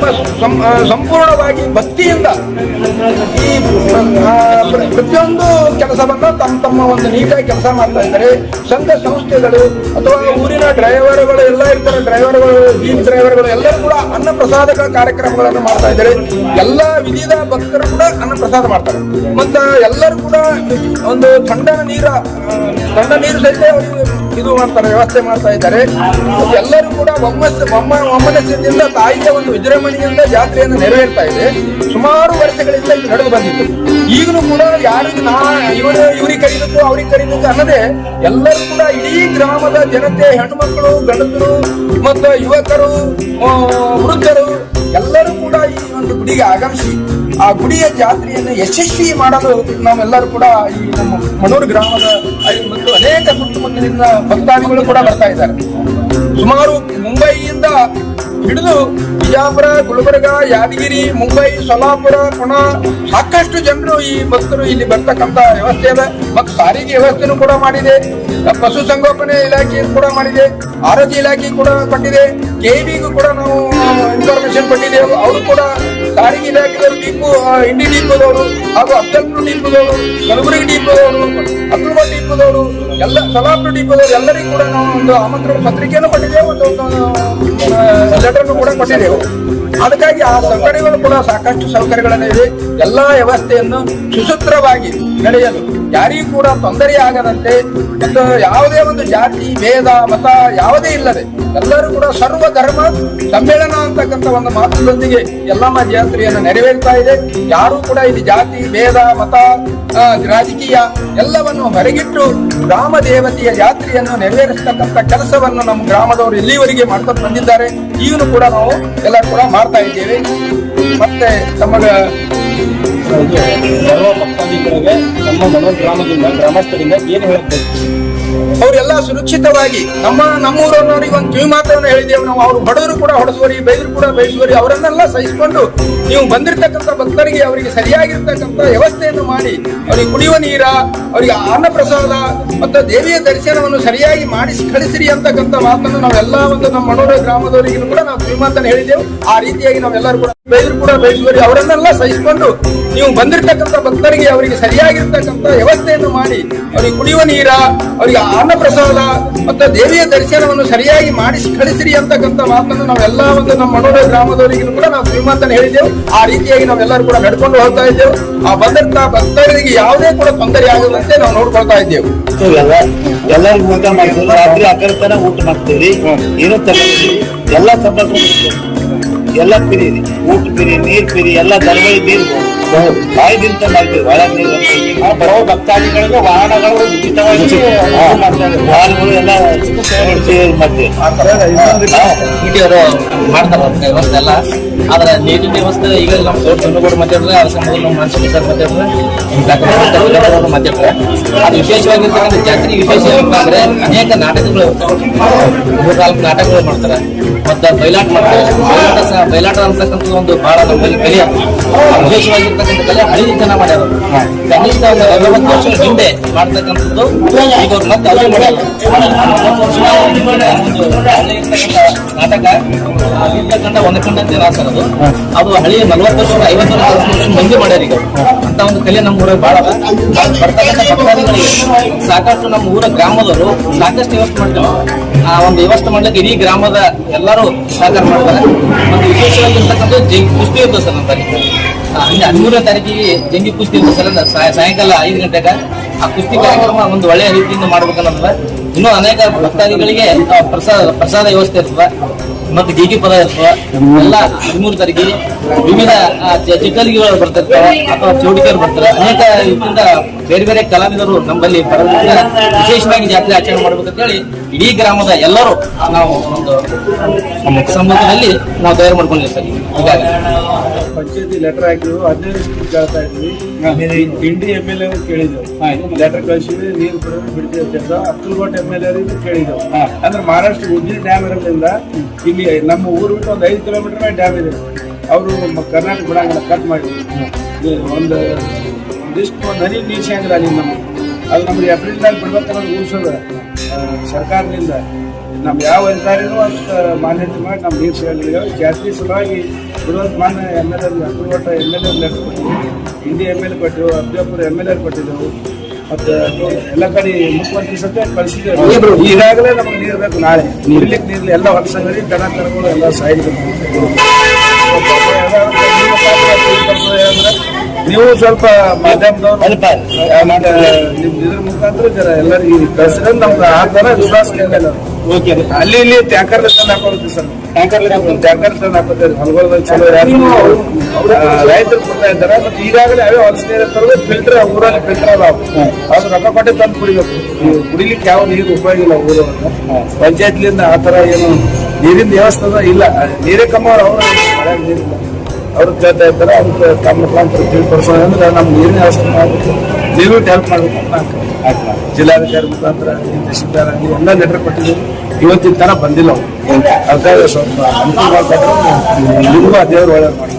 ತಮ್ಮ ಸಂ- ಸಂಪೂರ್ಣವಾಗಿ ಭಕ್ತಿಯಿಂದ ಈ ಪ್ರತಿಯೊಂದು ಕೆಲಸವನ್ನು ತಮ್ಮ ತಮ್ಮ ಒಂದು ನೀಟಾಗಿ ಕೆಲಸ ಮಾಡ್ತಾ ಇದ್ದಾರೆ. ಸಂಘ ಸಂಸ್ಥೆಗಳು ಅಥವಾ ಊರಿನ ಡ್ರೈವರ್ಗಳು ಎಲ್ಲ ಇರ್ತಾರೆ. ಡ್ರೈವರ್ಗಳು, ಜೀಪ್ ಡ್ರೈವರ್ಗಳು ಎಲ್ಲರೂ ಕೂಡ ಅನ್ನ ಪ್ರಸಾದಗಳ ಕಾರ್ಯಕ್ರಮಗಳನ್ನು ಮಾಡ್ತಾ ಇದ್ದಾರೆ. ಎಲ್ಲ ವಿವಿಧ ಭಕ್ತರು ಕೂಡ ಅನ್ನ ಪ್ರಸಾದ ಮಾಡ್ತಾರೆ. ಮತ್ತು ಎಲ್ಲರೂ ಕೂಡ ಒಂದು ಥಂಡ ನೀರ ಥಂಡ ನೀರು ಸಹಿತ ಇದು ಮಾಡ್ತಾರೆ, ವ್ಯವಸ್ಥೆ ಮಾಡ್ತಾ ಇದ್ದಾರೆ. ಎಲ್ಲರೂ ಕೂಡ ಒಮ್ಮಸ್ ಒಮ್ಮ ಒಮ್ಮನಸ್ಸಿನಿಂದ ತಾಯಿಯ ಒಂದು ವಿಜೃಂಭಣೆಯಿಂದ ಜಾತ್ರೆಯನ್ನು ನೆರವೇರ್ತಾ ಇದೆ. ಸುಮಾರು ವರ್ಷಗಳಿಂದ ಇದು ನಡೆದು ಬಂದಿತ್ತು. ಈಗಲೂ ಕೂಡ ಯಾರಿಗೂ ನಾ ಇವರು ಇವ್ರಿಗೆ ಕರೀಬೇಕು, ಅವ್ರಿಗೆ ಕರೀಬೇಕು ಅನ್ನದೇ ಎಲ್ಲರೂ ಕೂಡ ಇಡೀ ಗ್ರಾಮದ ಜನತೆ, ಹೆಣ್ಮಕ್ಳು, ಗಂಡಸರು, ಮತ್ತು ಯುವಕರು ವೃದ್ಧರು ಎಲ್ಲರೂ ಕೂಡ ಈ ಒಂದು ಗುಡಿಗೆ ಆಗಮಿಸಿ ಆ ಗುಡಿಯ ಜಾತ್ರೆಯನ್ನು ಯಶಸ್ವಿ ಮಾಡಲು ನಾವೆಲ್ಲರೂ ಕೂಡ ಈ ನಮ್ಮ ಮನೂರು ಗ್ರಾಮದ ಮತ್ತು ಅನೇಕ ಸುತ್ತಮುತ್ತಲಿನ ಭಕ್ತಾದಿಗಳು ಕೂಡ ಬರ್ತಾ ಇದ್ದಾರೆ. ಸುಮಾರು ಮುಂಬೈಯಿಂದ ಹಿಡಿದು ಬಿಜಾಪುರ, ಗುಲ್ಬರ್ಗ, ಯಾದಗಿರಿ, ಮುಂಬೈ ಸೊಲ್ಲಾಪುರ ಕೊಣ ಸಾಕಷ್ಟು ಜನರು ಈ ಭಕ್ತರು ಇಲ್ಲಿ ಬರ್ತಕ್ಕಂಥ ವ್ಯವಸ್ಥೆ ಇದೆ ಮತ್ತು ಸಾರಿಗೆ ವ್ಯವಸ್ಥೆನೂ ಕೂಡ ಮಾಡಿದೆ. ಪಶು ಸಂಗೋಪನೆ ಇಲಾಖೆ ಕೂಡ ಮಾಡಿದೆ. ಆರೋಗ್ಯ ಇಲಾಖೆ ಕೂಡ ಕೊಟ್ಟಿದೆ. ಕೆವಿಗೂ ಕೂಡ ನಾವು ಇನ್ಫಾರ್ಮೇಶನ್ ಕೊಟ್ಟಿದ್ದೇವೆ. ಅವರು ಕೂಡ ಸಾರಿಗೆ ಇಲಾಖೆಯವರು ಡಿಪೋ ಇಂಡಿ ಡಿಪೋದವರು ಹಾಗೂ ಅಫ್ಜಲ್ಪುರ್ ಡಿಪೋದವರು, ಕಲಬುರಗಿ ಡಿಪೋದವರು ಅಕ್ಲುಬ ಡಿಪೋದವರು ಎಲ್ಲ ಸೊಲ್ಲಾಪುರ ಡಿಪೋದವರು ಎಲ್ಲರಿಗೂ ಕೂಡ ನಾವು ಒಂದು ಆಮಂತ್ರಣ ಪತ್ರಿಕೆಯನ್ನು ಕೊಟ್ಟಿದ್ದೇವೆ, ಒಂದು ಲೆಟರ್ ಕೂಡ ಕೊಟ್ಟಿದ್ದೇವೆ. ಅದಕ್ಕಾಗಿ ಆ ಸೌಕರ್ಯಗಳು ಕೂಡ ಸಾಕಷ್ಟು ಸೌಕರ್ಯಗಳನ್ನು ಇದೆ ಎಲ್ಲಾ ವ್ಯವಸ್ಥೆಯನ್ನು ಸುಸೂತ್ರವಾಗಿ ನಡೆಯಲು ಯಾರಿಗೂ ಕೂಡ ತೊಂದರೆ ಆಗದಂತೆ ಒಂದು ಯಾವುದೇ ಒಂದು ಜಾತಿ, ಭೇದ, ಮತ ಯಾವುದೇ ಇಲ್ಲದೆ ಎಲ್ಲರೂ ಕೂಡ ಸರ್ವ ಧರ್ಮ ಸಮ್ಮೇಳನ ಅಂತಕ್ಕಂಥ ಒಂದು ಮಾತುಗಳೊಂದಿಗೆ ಎಲ್ಲಮ್ಮ ಜಾತ್ರೆಯನ್ನು ನೆರವೇರ್ತಾ ಇದೆ. ಯಾರು ಕೂಡ ಇಲ್ಲಿ ಜಾತಿ, ಭೇದ, ಮತ ರಾಜಕೀಯ ಎಲ್ಲವನ್ನು ಹೊರಗಿಟ್ಟು ಗ್ರಾಮ ದೇವತೆಯ ಯಾತ್ರೆಯನ್ನು ನೆರವೇರಿಸತಕ್ಕಂಥ ಕೆಲಸವನ್ನು ನಮ್ಮ ಗ್ರಾಮದವರು ಇಲ್ಲಿವರೆಗೆ ಮಾಡ್ಕೊಂಡು ಬಂದಿದ್ದಾರೆ, ಈಗಲೂ ಕೂಡ ನಾವು ಎಲ್ಲರೂ ಕೂಡ ಮಾಡ್ತಾ ಇದ್ದೇವೆ. ಮತ್ತೆ ತಮ್ಮ ಸರ್ವ ಭಕ್ತಾದಿಗಳಿಗೆ ನಮ್ಮ ಮನೋ ಗ್ರಾಮದಿಂದ ಗ್ರಾಮಸ್ಥರಿಂದ ಏನು ಹೇಳಬೇಕು? ಅವರೆಲ್ಲ ಸುರಕ್ಷಿತವಾಗಿ ನಮ್ಮ ನಮ್ಮೂರವರಿಗೆ ಒಂದು ಕಿವಿ ಮಾತ್ರ ನಾವು ಅವರು ಬಡವರು ಕೂಡ ಹೊಡೆಸುವರಿ ಬೈದರು ಕೂಡ ಬೈಸುವರಿ ಅವರನ್ನೆಲ್ಲ ಸಹಿಸಿಕೊಂಡು ನೀವು ಬಂದಿರತಕ್ಕಂಥ ಭಕ್ತರಿಗೆ ಅವರಿಗೆ ಸರಿಯಾಗಿರ್ತಕ್ಕಂಥ ವ್ಯವಸ್ಥೆಯನ್ನು ಮಾಡಿ, ಅವರಿಗೆ ಕುಡಿಯುವ ನೀರ, ಅವರಿಗೆ ಅನ್ನ ಪ್ರಸಾದ ಮತ್ತು ದೇವಿಯ ದರ್ಶನವನ್ನು ಸರಿಯಾಗಿ ಮಾಡಿಸಿ, ಕಳಿಸಿರಿ ಅಂತಕ್ಕಂಥ ಮಾತನ್ನು ನಾವೆಲ್ಲ ಒಂದು ನಮ್ಮ ಮನೋರ ಗ್ರಾಮದವರಿಗೂ ಕೂಡ ನಾವು ಕಿವಿ ಮಾತನ್ನು ಹೇಳಿದ್ದೆವು. ಆ ರೀತಿಯಾಗಿ ನಾವೆಲ್ಲರೂ ಕೂಡ ಬೈದರು ಕೂಡ ಬೈಸುವರಿ ಅವರನ್ನೆಲ್ಲ ಸಹಿಸಿಕೊಂಡು ನೀವು ಬಂದಿರತಕ್ಕಂಥ ಭಕ್ತರಿಗೆ ಅವರಿಗೆ ಸರಿಯಾಗಿರ್ತಕ್ಕಂಥ ವ್ಯವಸ್ಥೆಯನ್ನು ಮಾಡಿ, ಅವರಿಗೆ ಕುಡಿಯುವ ನೀರ, ಅವರಿಗೆ ಅನ್ನ ಪ್ರಸಾದ ಮತ್ತು ದೇವಿಯ ದರ್ಶನವನ್ನು ಸರಿಯಾಗಿ ಮಾಡಿಸಿ ಕಳಿಸಿರಿ ಅಂತಕ್ಕಂಥ ಮಾತನ್ನು ನಾವೆಲ್ಲ ಒಂದು ನಮ್ಮ ಮನೋರ ಗ್ರಾಮದವರಿಗೂ ಕೂಡ ನಾವು ಶ್ರೀಮಂತನ ಹೇಳಿದ್ದೆವು. ಆ ರೀತಿಯಾಗಿ ನಾವೆಲ್ಲರೂ ಕೂಡ ನಡ್ಕೊಂಡು ಹೋಗ್ತಾ ಇದ್ದೆವು. ಆ ಬಂದಂತ ಭಕ್ತರಿಗೆ ಯಾವುದೇ ಕೂಡ ತೊಂದರೆ ಆಗದಂತೆ ನಾವು ನೋಡ್ಕೊಳ್ತಾ ಇದ್ದೆವು. ಎಲ್ಲ ಎಲ್ಲರಿಗೂ ಊಟ ಮಾಡ್ತೀವಿ. ರಾತ್ರಿ ಹತ್ತರ ತನ ಊಟ ಮಾಡ್ತೀವಿ. ಏನು ಎಲ್ಲ ಸಂಪರ್ಕ ಎಲ್ಲ ಪಿರಿ, ಊಟ ಪಿರಿ, ನೀರ್ ಪಿರಿ, ಎಲ್ಲ ದರ್ಬಳಿ ನೀರು ಬಾಯಿದಿಂದ ಮಾಡ್ತೀವಿ ಭಕ್ತಾದಿಗಳಿಗೆ ವಾಹನಗಳು ಹಾ. ಮಾಡ್ತಾರೆ ವ್ಯವಸ್ಥೆ ಆದ್ರೆ ನೀರಿನ ವ್ಯವಸ್ಥೆ ಈಗ ನಮ್ಮ ದೊಡ್ಡ ಜನಗಳು ಮಾತಾಡಿದ್ರೆ ಅದ್ರ ಸಂಬಂಧ ನಮ್ಮ ಮನುಷ್ಯ ಸರ್ ಮಾತಾಡಿದ್ರೆ ಅದು ವಿಶೇಷವಾಗಿರ್ತಕ್ಕಂಥ ಜಾತ್ರೆ ವಿಶೇಷ ಏನಂತಂದ್ರೆ ಅನೇಕ ನಾಟಕಗಳು. ಮೂರ್ನಾಲ್ಕು ನಾಟಕಗಳು ಮಾಡ್ತಾರೆ ಮತ್ತೆ ಬಯಲಾಟ ಮಾಡ್ತಾರೆ ಬಯಲಾಟ ಬಯಲಾಟ ಒಂದು ಬಹಳ ನಮ್ಮಲ್ಲಿ ಕಲಿಯ ಅದು. ವಿಶೇಷವಾಗಿರ್ತಕ್ಕಂಥ ಕಲೆ ಮಾಡ್ಯಾರ ಕನಿಷ್ಠ ಒಂದು ನಲವತ್ತು ವರ್ಷದ ಹಿಂದೆ ಮಾಡ್ತಕ್ಕಂಥದ್ದು ಈಗ ಅವ್ರು ಮತ್ತೆ ಅದೇ ಮಾಡ್ಯಾರ. ನಲವತ್ತು ನಾಟಕ ಇರ್ತಕ್ಕಂಥ ಒಂದು ಖಂಡ ಅಂತ ಅದು ಹಳಿಯ ನಲವತ್ತು ವರ್ಷ ಐವತ್ತು ವರ್ಷ ಮಂದಿ ಮಾಡ್ಯಾರ ಈಗ ಅಂತ ಒಂದು ಕಲೆ ನಮ್ಮ ಊರಾಗ ಬಹಳ ಅದ. ಬರ್ತಕ್ಕಂಥ ಭಕ್ತಾದಿಗಳಿಗೆ ಸಾಕಷ್ಟು ನಮ್ಮ ಊರ ಗ್ರಾಮದವರು ಸಾಕಷ್ಟು ವ್ಯವಸ್ಥೆ ಮಾಡ್ತಾರೆ. ಆ ಒಂದು ವ್ಯವಸ್ಥೆ ಮಾಡ್ಲಿಕ್ಕೆ ಇಡೀ ಗ್ರಾಮದ ಎಲ್ಲರೂ ಸಹಕಾರ ಮಾಡ್ತಾರೆ. ಮತ್ತು ವಿಶೇಷವಾಗಿರ್ತಕ್ಕಂಥ ಜೈ ಕುಸ್ತಿ ಇರ್ತದೆ ಸರ್ ನಮ್ಮಲ್ಲಿ ಹಂಗೆ ಹದಿಮೂರನೇ ತಾರೀಕಿಗೆ ಜಂಗಿ ಕುಸ್ತಿ ಸಲ ಸಾಯಂಕಾಲ ಐದು ಗಂಟೆಗ ಆ ಕುಸ್ತಿ ಕಾರ್ಯಕ್ರಮ ಒಂದು ಒಳ್ಳೆಯ ರೀತಿಯಿಂದ ಮಾಡ್ಬೇಕನ್ನೋದ್ರ ಇನ್ನೂ ಅನೇಕ ಭಕ್ತಾದಿಗಳಿಗೆ ಪ್ರಸಾದ ಪ್ರಸಾದ ವ್ಯವಸ್ಥೆ ಇರ್ತದೆ. ಮತ್ತು ಗೀಗಿ ಪದ ಇರ್ತದೆ ಎಲ್ಲ ಹದಿಮೂರು ತಾರೀಕಿಗೆ ವಿವಿಧ ಆ, ಚ- ಚಿತ್ರಲಿಗಳು ಬರ್ತಿರ್ತಾರೆ ಅಥವಾ ಚೌಡಿಕರು ಬರ್ತಾರೆ. ಅನೇಕ ಇದರಿಂದ ಬೇರೆ ಬೇರೆ ಕಲಾವಿದರು ನಮ್ಮಲ್ಲಿ ಬರೋದ್ರಿಂದ ವಿಶೇಷವಾಗಿ ಜಾತ್ರೆ ಆಚರಣೆ ಮಾಡ್ಬೇಕಂತ ಹೇಳಿ ಇಡೀ ಗ್ರಾಮದ ಎಲ್ಲರೂ ನಾವು ಒಂದು ಸಂಬಂಧದಲ್ಲಿ ನಾವು ತಯಾರು ಮಾಡ್ಕೊಂಡಿದ್ದೀವಿ ಸರ್ ಹೀಗಾಗಿ. ಪಂಚಾಯತಿ ಲೆಟರ್ ಹಾಕಿದ್ರು ಹದಿನೈದು ಕೇಳ್ತಾ ಇದ್ವಿ. ಎಂ ಎಲ್ ಎ ಕೇಳಿದ್ದೆವು ಲೆಟರ್ ಕಳಿಸಿದ್ವಿ ನೀರು ಬಿಡೋದು ಬಿಡ್ತೀವಿ ಅಂತ ಅಕ್ಕಲ್ಕೋಟ್ ಎಂ ಎಲ್ ಎ ಕೇಳಿದ್ದೆವು. ಅಂದ್ರೆ ಮಹಾರಾಷ್ಟ್ರ ಉಜ್ಜಿನ ಡ್ಯಾಮ್ ಇರೋದ್ರಿಂದ ಇಲ್ಲಿ ನಮ್ಮ ಊರು ಬಿಟ್ಟು ಒಂದು ಐದು ಕಿಲೋಮೀಟರ್ ಮೇಲೆ ಡ್ಯಾಮ್ ಇದೆ. ಅವರು ಕರ್ನಾಟಕ ಬಿಡಂಗಿಲ್ಲ ಕಟ್ ಮಾಡಿ ಒಂದು ಒಂದಿಷ್ಟು ಒಂದು ಹನಿ ನೀರು ಸೇಂಗ್ರ ಅಲ್ಲಿ ನಮ್ಗೆ. ಅದು ನಮ್ಗೆ ಬಿಡ್ಬೇಕು ಅನ್ನೋದು ಅದ ಸರ್ಕಾರದಿಂದ. ನಮ್ಮ ಯಾವ ಅಧಿಕಾರಿನೂ ಅಂತ ಮಾನ್ಯತೆ ಮಾಡಿ ನಮ್ಮ ನೀರು ಸೇರಿಲ್ಲ ಜಾಸ್ತಿ ಸಲುವಾಗಿ ಬಿಡುವಂತ ಮಾನ್ಯ ಎಂ ಎಲ್ ಎಲ್ ಅಕ್ರೂಟ ಎಂ ಎಲ್ ಎಲ್ ಲೆಟರ್ ಕೊಟ್ಟಿದ್ವಿ ಇಂಡಿ ಎಂ ಎಲ್ ಎ ಕೊಟ್ಟಿವು ಅಬ್ಜಾಪುರ ಎಂ ಎಲ್ ಎಲ್ ಕೊಟ್ಟಿದ್ದೆವು ಮತ್ತು ಎಲ್ಲ ಕಡೆ ಮುಖ್ಯಮಂತ್ರಿ ಸತ್ಯ ಕಳಿಸಿದ್ದೇವೆ ಈಗಾಗಲೇ ನಮಗೆ ನೀರು ಬೇಕು ನಾಳೆ. ನೀರ್ಲಿಕ್ಕೆ ನೀರ್ಲಿ ಎಲ್ಲ ಹೊಲಸಂಗಡಿ, ದನ ಕರುಗಳು ಎಲ್ಲ ಸಾಯಿದ್ರು ನೀವು ಸ್ವಲ್ಪ ಮಾಧ್ಯಮದವ್ರು ಅಲ್ಪ ಮತ್ತೆ ನಿಮ್ ಇದ್ರ ಮುಖಾಂತರ ಜರ ಎಲ್ಲರಿಗೂ ಕಳ್ಸಿದ್ರೆ ನಮ್ದು ಆ ತರ ವಿಶ್ವಾಸ ಇಲ್ಲ ಓಕೆ. ಅಲ್ಲಿ ಇಲ್ಲಿ ಟ್ಯಾಂಕರ್ ತಂದು ಹಾಕೊಳ್ತೀವಿ ಸರ್. ಟ್ಯಾಂಕರ್ ಟ್ಯಾಂಕರ್ ತಂದು ಹಾಕೋತೀವಿ ಹೊಲಗೊಳದಾಗ ಚಲೋ ರೈತರು ಕೊಡ್ತಾ ಇದ್ದಾರೆ. ಮತ್ತೆ ಈಗಾಗಲೇ ಅವೇ ಹೊಲಸಿನ ತರೋದು ಫಿಲ್ಟರ್ ಊರಲ್ಲಿ ಫಿಲ್ಟರ್ ಅದಾವ. ಅದು ರೊಕ್ಕ ಕೊಟ್ಟೆ ತಂದು ಕುಡಿಬೇಕು. ಕುಡಿಲಿಕ್ಕೆ ಯಾವ ನೀರು ಉಪಯೋಗ ಇಲ್ಲ ಊರ ಪಂಚಾಯತ್ಲಿಂದ ಆ ತರ ಏನು ನೀರಿನ ವ್ಯವಸ್ಥೆ ಇಲ್ಲ. ನೀರೇ ಕಮ್ಮ ಅವ್ರ ನೀರಿಲ್ಲ. ಅವ್ರು ಕೇಳ್ತಾ ಇದ್ದಾರೆ ಅದಕ್ಕೆ ತಮ್ಮ ಮುಖಾಂತರ ತಿಳ್ಕೊಡ್ಸೋಣ ಅಂದ್ರೆ ನಮ್ಗೆ ನೀರಿನ ವ್ಯವಸ್ಥೆ ಮಾಡಬೇಕು ನೀವು ಹೆಲ್ಪ್ ಮಾಡಬೇಕು ಅಂತ ಜಿಲ್ಲಾಧಿಕಾರಿ ಮುಖಾಂತರ ತಹಶೀಲ್ದಾರ್ ಆಗಲಿ ಎಲ್ಲ ಲೆಟರ್ ಕೊಟ್ಟಿದ್ದೀವಿ. ಇವತ್ತಿನ ತರ ಬಂದಿಲ್ಲ ಅವ್ರು. ಅದಕ್ಕಾಗಿ ಸ್ವಲ್ಪ ಅನುಕೂಲ ಆ ದೇವ್ರು ಒಳ್ಳೆ ಮಾಡಿ